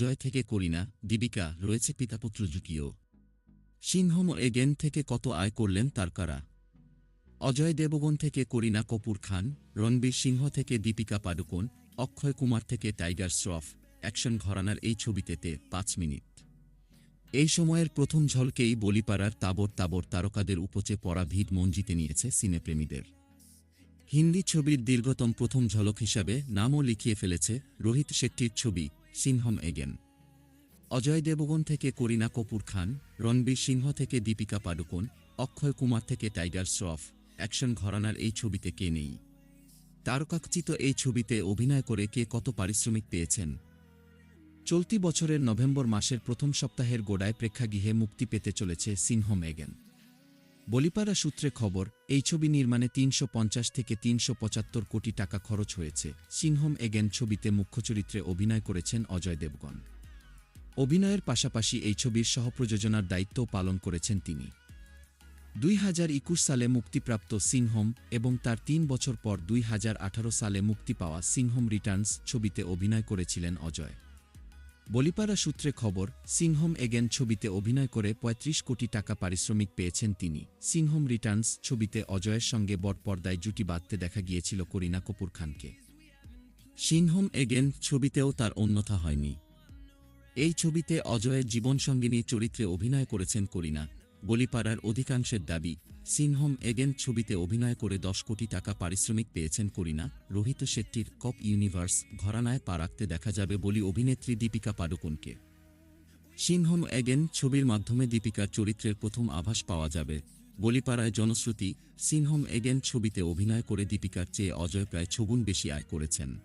অজয় থেকে করিনা, দীপিকা রয়েছে পিতাপুত্র জুটিও সিংহম এগেন থেকে কত আয় করলেন তারকারা অজয় দেবগন থেকে করিনা কপুর খান, রণবীর সিংহ থেকে দীপিকা পাডুকোন অক্ষয় কুমার থেকে টাইগার শ্রফ, অ্যাকশন ঘরানার এই ছবিতেতে পাঁচ মিনিট। এই সময়ের প্রথম ঝলকেই বলিপাড়ার তাবর তাবর তারকাদের উপচে পড়া ভিড় মন জিতে নিয়েছে সিনেপ্রেমীদের। হিন্দি ছবির দীর্ঘতম প্রথম ঝলক হিসাবে নামও লিখিয়ে ফেলেছে রোহিত শেট্টির ছবি সিংহম এগেন। অজয় দেবগন থেকে করিনা কপুর খান, রণবীর সিংহ থেকে দীপিকা পাডুকোন, অক্ষয় কুমার থেকে টাইগার শ্রফ, অ্যাকশন ঘরানার এই ছবিতে কে নেই? তারকাচিত এই ছবিতে অভিনয় করে কে কত পারিশ্রমিক পেয়েছেন? চলতি বছরের নভেম্বর মাসের প্রথম সপ্তাহের গোড়ায় প্রেক্ষাগৃহে মুক্তি পেতে চলেছে সিংহম এগেন। বলিপাড়া সূত্রে খবর, এই ছবি নির্মাণে তিনশো পঞ্চাশ থেকে তিনশো পঁচাত্তর কোটি টাকা খরচ হয়েছে সিংহম এগেন ছবিতে মুখ্য চরিত্রে অভিনয় করেছেন অজয় দেবগণ অভিনয়ের পাশাপাশি এই ছবির সহপ্রযোজনার দায়িত্বও পালন করেছেন তিনি। দুই হাজার একুশ সালে মুক্তিপ্রাপ্ত সিংহম এবং তার তিন বছর পর দুই হাজার আঠারো সালে মুক্তি পাওয়া সিংহম রিটার্নস ছবিতে অভিনয় করেছিলেন অজয়। বলিপাড়া সূত্রে খবর, সিংহম এগেন ছবিতে অভিনয় করে ৩৫ কোটি টাকা পারিশ্রমিক পেয়েছেন তিনি। সিংহম রিটার্নস ছবিতে অজয়ের সঙ্গে বটপর্দায় জুটি বাঁধতে দেখা গিয়েছিল করিনা কপুর খানকে। সিংহম এগেন ছবিতেও তার অন্যথা হয়নি। এই ছবিতে অজয়ের জীবনসঙ্গিনী চরিত্রে অভিনয় করেছেন করিনা। বলিপাড়ার অধিকাংশের দাবি সিনহম এগেন ছবিতে অভিনয় করে দশ কোটি টাকা পারিশ্রমিক পেয়েছেন করিনা। রোহিত শেট্টির কপ ইউনিভার্স ঘরানায় পা রাখতে দেখা যাবে বলি অভিনেত্রী দীপিকা পাডুকোনকে। সিনহম এগেন ছবির মাধ্যমে দীপিকার চরিত্রের প্রথম আভাস পাওয়া যাবে বলিপাড়ায় জনশ্রুতি। সিনহম এগেন ছবিতে অভিনয় করে দীপিকার চেয়ে অজয় প্রায় ছগুণ বেশি আয় করেছেন।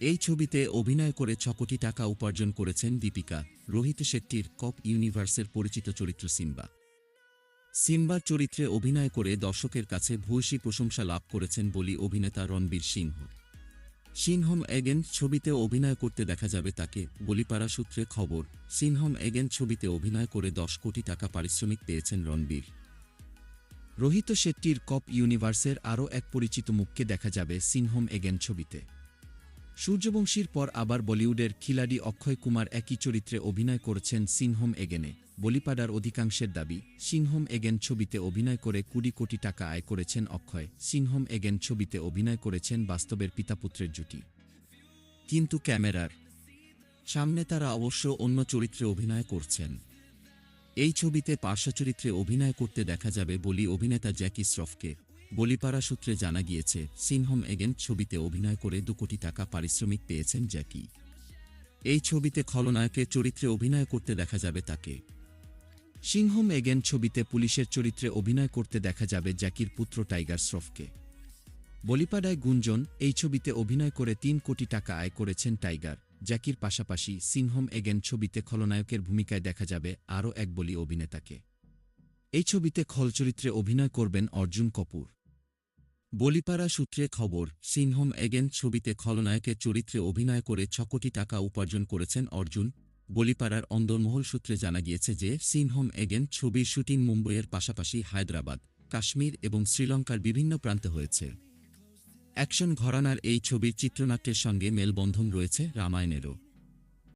এই ছবিতে অভিনয় করে ছ কোটি টাকা উপার্জন করেছেন দীপিকা। রোহিত শেট্টির কপ ইউনিভার্সের পরিচিত চরিত্র সিম্বা। সিম্বার চরিত্রে অভিনয় করে দর্শকের কাছে ভূয়সী প্রশংসা লাভ করেছেন বলি অভিনেতা রণবীর সিংহ। সিনহম এগেন ছবিতে অভিনয় করতে দেখা যাবে তাকে, বলিপাড়া সূত্রে খবর। সিনহম এগেন ছবিতে অভিনয় করে দশ কোটি টাকা পারিশ্রমিক পেয়েছেন রণবীর। রোহিত শেট্টির কপ ইউনিভার্সের আরও এক পরিচিত মুখকে দেখা যাবে সিনহম এগেন ছবিতে। সূর্যবংশীর পর আবার বলিউডের খিলাড়ি অক্ষয় কুমার একই চরিত্রে অভিনয় করেছেন সিনহোম এগেনে। বলিপাড়ার অধিকাংশের দাবি, সিনহোম এগেন ছবিতে অভিনয় করে কুড়ি কোটি টাকা আয় করেছেন অক্ষয়। সিনহোম এগেন ছবিতে অভিনয় করেছেন বাস্তবের পিতাপুত্রের জুটি। কিন্তু ক্যামেরার সামনে তারা অবশ্য অন্য চরিত্রে অভিনয় করছেন। এই ছবিতে পার্শ্ব চরিত্রে অভিনয় করতে দেখা যাবে বলি অভিনেতা জ্যাকি শ্রফকে। বলিপাড়া সূত্রে জানা গিয়েছে, সিনহম এগেন ছবিতে অভিনয় করে দু কোটি টাকা পারিশ্রমিক পেয়েছেন জ্যাকি। এই ছবিতে খলনায়কের চরিত্রে অভিনয় করতে দেখা যাবে তাকে। সিংহম এগেন ছবিতে পুলিশের চরিত্রে অভিনয় করতে দেখা যাবে জ্যাকির পুত্র টাইগার শ্রফকে। বলিপাড়ায় গুঞ্জন, এই ছবিতে অভিনয় করে তিন কোটি টাকা আয় করেছেন টাইগার। জ্যাকির পাশাপাশি সিনহম এগেন ছবিতে খলনায়কের ভূমিকায় দেখা যাবে আরও এক বলি অভিনেতাকে। এই ছবিতে খল চরিত্রে অভিনয় করবেন অর্জুন কপুর। বলিপাড়া সূত্রে খবর সিনহম এগেন ছবিতে খলনায়কের চরিত্রে অভিনয় করে ছ কোটি টাকা উপার্জন করেছেন অর্জুন। বলিপাড়ার অন্দরমহল সূত্রে জানা গিয়েছে যে সিনহম এগেন ছবির শুটিং মুম্বইয়ের পাশাপাশি হায়দ্রাবাদ, কাশ্মীর এবং শ্রীলঙ্কার বিভিন্ন প্রান্তে হয়েছে। অ্যাকশন ঘরানার এই ছবির চিত্রনাট্যের সঙ্গে মেলবন্ধন রয়েছে রামায়ণেরও।